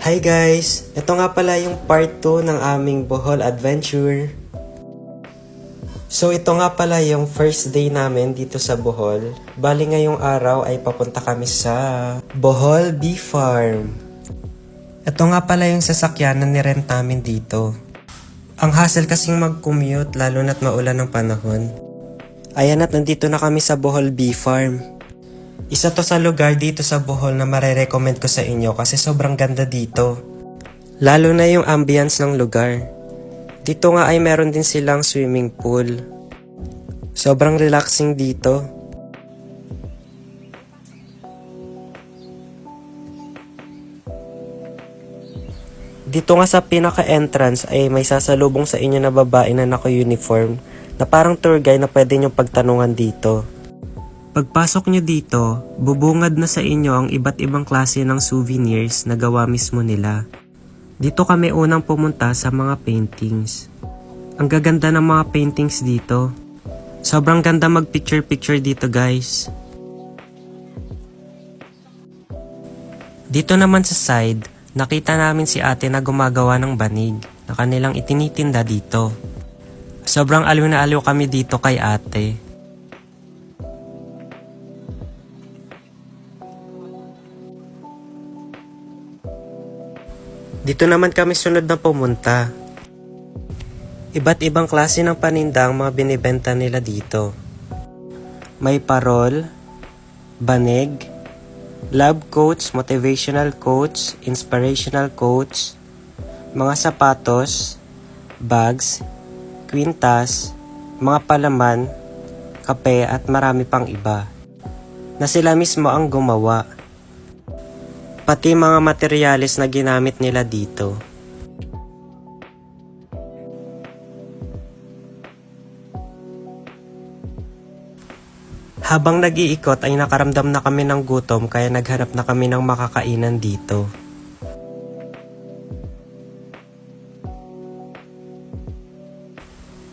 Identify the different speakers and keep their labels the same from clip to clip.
Speaker 1: Hi guys! Ito nga pala yung part 2 ng aming Bohol Adventure. So ito nga pala yung first day namin dito sa Bohol. Bali ngayong araw ay papunta kami sa Bohol Bee Farm. Ito nga pala yung sasakyan na nirent namin dito. Ang hassle kasing mag-commute lalo na't maulan ng panahon. Ayan at nandito na kami sa Bohol Bee Farm. Isa to sa lugar dito sa Bohol na marerecommend ko sa inyo kasi sobrang ganda dito. Lalo na yung ambience ng lugar. Dito nga ay meron din silang swimming pool. Sobrang relaxing dito. Dito nga sa pinaka-entrance ay may sasalubong sa inyo na babae na naka-uniform na parang tour guide na pwede nyo pagtanungan dito. Pagpasok nyo dito, bubungad na sa inyo ang iba't ibang klase ng souvenirs na gawa mismo nila. Dito kami unang pumunta sa mga paintings. Ang gaganda ng mga paintings dito. Sobrang ganda mag-picture-picture dito guys. Dito naman sa side, nakita namin si ate na gumagawa ng banig na kanilang itinitinda dito. Sobrang aliw na aliw kami dito kay ate. Dito naman kami sunod na pumunta. Iba't ibang klase ng paninda ang mga binibenta nila dito. May parol, banig, love quotes, motivational quotes, inspirational quotes, mga sapatos, bags, kwintas, mga palaman, kape at marami pang iba. Na sila mismo ang gumawa. Pati mga materyales na ginamit nila dito. Habang nag-iikot ay nakaramdam na kami ng gutom kaya naghanap na kami ng makakainan dito.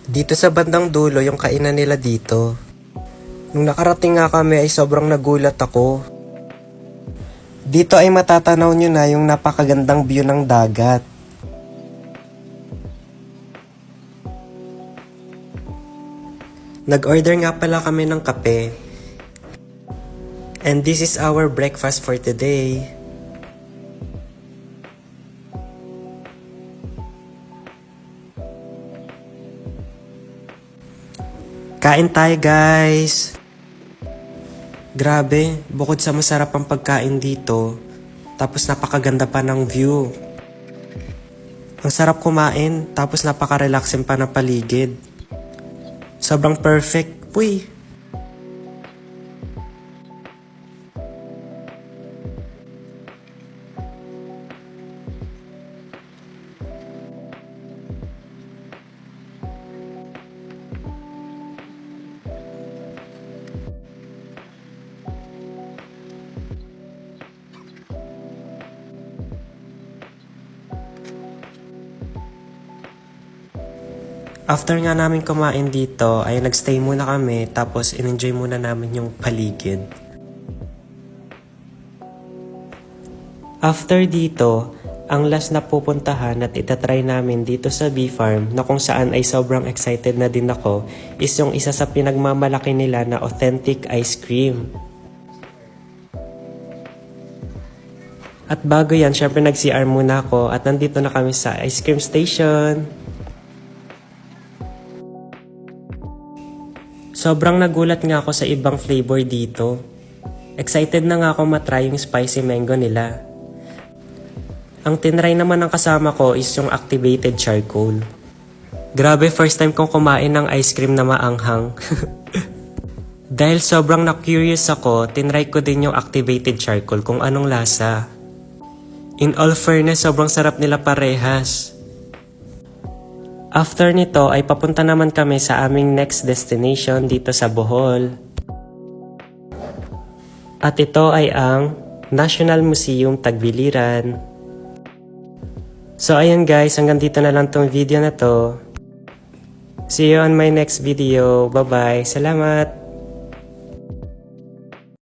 Speaker 1: Dito sa bandang dulo yung kainan nila dito. Nung nakarating nga kami ay sobrang nagulat ako. Dito ay matatanaw nyo na yung napakagandang view ng dagat. Nag-order nga pala kami ng kape. And this is our breakfast for today. Kain tayo guys! Grabe, bukod sa masarap ang pagkain dito, tapos napakaganda pa ng view. Ang sarap kumain, tapos napaka-relaxing pa ng paligid. Sobrang perfect. Puy! After nga namin kumain dito, ay nagstay muna kami tapos in-enjoy muna namin yung paligid. After dito, ang last na pupuntahan at itatry namin dito sa bee farm na kung saan ay sobrang excited na din ako is yung isa sa pinagmamalaki nila na authentic ice cream. At bago yan, syempre nag-CR muna ako at nandito na kami sa ice cream station. Sobrang nagulat nga ako sa ibang flavor dito. Excited na nga ako matry yung spicy mango nila. Ang tinry naman ng kasama ko is yung activated charcoal. Grabe, first time kong kumain ng ice cream na maanghang. Dahil sobrang na-curious ako, tinry ko din yung activated charcoal kung anong lasa. In all fairness, sobrang sarap nila parehas. After nito ay papunta naman kami sa aming next destination dito sa Bohol. At ito ay ang National Museum Tagbiliran. So ayan guys, hanggang dito na lang tong video na to. See you on my next video. Bye-bye. Salamat!